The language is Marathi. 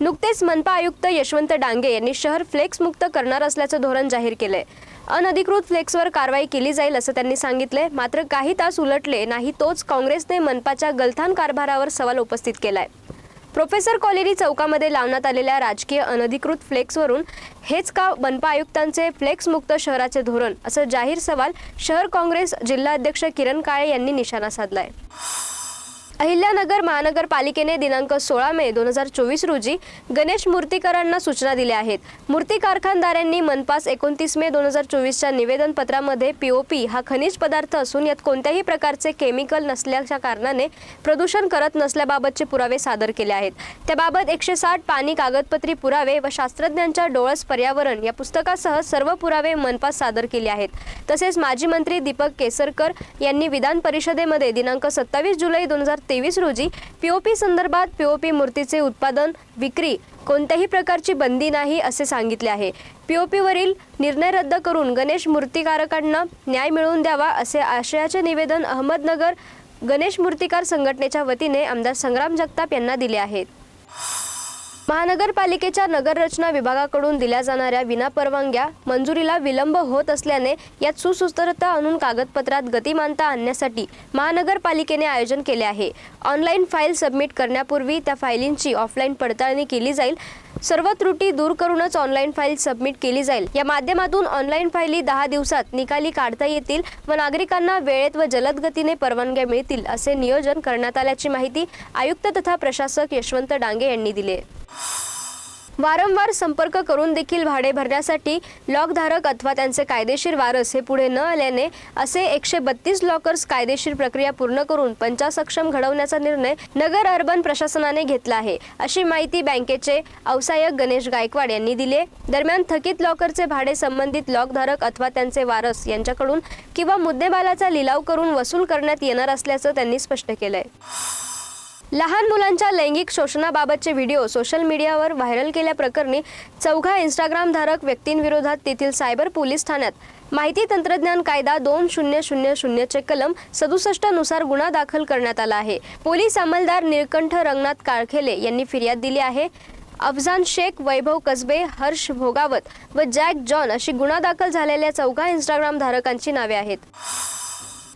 नुकतेच मनपा आयुक्त यशवंत डांगे यांनी शहर फ्लेक्स मुक्त करणार असल्याचं धोरण जाहीर केलंय. अनधिकृत फ्लेक्सवर कारवाई केली जाईल असं त्यांनी सांगितलंय. मात्र काही तास उलटले नाही तोच काँग्रेसने मनपाच्या गलथान कारभारावर सवाल उपस्थित केलाय. प्रोफेसर कॉलनी चौकामध्ये लावण्यात आलेल्या राजकीय अनधिकृत फ्लेक्सवरून हेच का मनपा आयुक्तांचे फ्लेक्स मुक्त शहराचे धोरण? असं जाहीर सवाल शहर काँग्रेस जिल्हाध्यक्ष किरण काळे यांनी निशाणा साधलाय. अहिल्यानगर महानगरपालिकेने दिनांक सोळा मे दोन हजार चोवीस रोजी गणेश मूर्तीकरांना सूचना दिल्या आहेत. मूर्ती कारखानदारांनी मनपास एकोणतीस मे दोन हजार चोवीसच्या निवेदनपत्रामध्ये पी ओ पी हा खनिज पदार्थ असून यात कोणत्याही प्रकारचे केमिकल नसल्याच्या कारणाने प्रदूषण करत नसल्याबाबतचे पुरावे सादर केले आहेत. त्याबाबत एकशे साठ पाणी कागदपत्री पुरावे व शास्त्रज्ञांच्या डोळस पर्यावरण या पुस्तकासह सर्व पुरावे मनपास सादर केले आहेत. तसेच माजी मंत्री दीपक केसरकर यांनी विधान परिषदेमध्ये दिनांक सत्तावीस जुलै दोन हजार तेवीस रोजी पीओपी संदर्भात पीओपी मूर्तीचे उत्पादन विक्री कोणत्याही प्रकारची बंदी नाही असे सांगितले आहे. पीओपीवरील निर्णय रद्द करून गणेश मूर्तीकारकांना न्याय मिळवून द्यावा असे आशयाचे निवेदन अहमदनगर गणेश मूर्तिकार संघटनेच्या वतीने आमदार संग्राम जगताप यांना दिले आहेत. महानगरपालिकेच्या नगररचना विभागाकडून दिल्या जाणाऱ्या विनापरवानग्या मंजुरीला विलंब होत असल्याने यात सुसूत्रता आणून कागदपत्रात गतिमानता आणण्यासाठी महानगरपालिकेने आयोजन केले आहे. ऑनलाईन फाईल सबमिट करण्यापूर्वी त्या फाईलींची ऑफलाईन पडताळणी केली जाईल. सर्व त्रुटी दूर करूनच ऑनलाईन फाईल सबमिट केली जाईल. या माध्यमातून ऑनलाईन फाईली दहा दिवसात निकाली काढता येतील व नागरिकांना वेळेत व जलद गतीने परवानग्या मिळतील असे नियोजन करण्यात आल्याची माहिती आयुक्त तथा प्रशासक यशवंत डांगे यांनी दिली वारंवार संपर्क करून देखील भाडे भरण्यासाठी लॉकधारक अथवा त्यांचे कायदेशीर वारस हे पुढे न आल्याने असे एकशे बत्तीस लॉकर्स कायदेशीर प्रक्रिया पूर्ण करून पंचासक्षम घडवण्याचा निर्णय नगर अर्बन प्रशासनाने घेतला आहे अशी माहिती बँकेचे अवसायक गणेश गायकवाड यांनी दिली दरम्यान थकीत लॉकरचे भाडे संबंधित लॉकधारक अथवा त्यांचे वारस यांच्याकडून किंवा मुद्देमालाचा लिलाव करून वसूल करण्यात येणार असल्याचं त्यांनी स्पष्ट केलंय. लहान मुलांच्या लैंगिक शोषणाबाबतचे व्हिडिओ सोशल मीडियावर व्हायरल केल्याप्रकरणी चौघा इंस्टाग्रामधारक व्यक्तींविरोधात तेथील सायबर पोलीस ठाण्यात. माहिती तंत्रज्ञान कायदा दोन शून्य शून्य शून्यचे कलम सदुसष्टनुसार गुन्हा दाखल करण्यात आला आहे. पोलीस अंमलदार निळकंठ रंगनाथ काळखेले यांनी फिर्याद दिली आहे. अफजान शेख वैभव कसबे हर्ष भोगावत व जॅक जॉन अशी गुन्हा दाखल झालेल्या चौघा इंस्टाग्राम धारकांची नावे आहेत.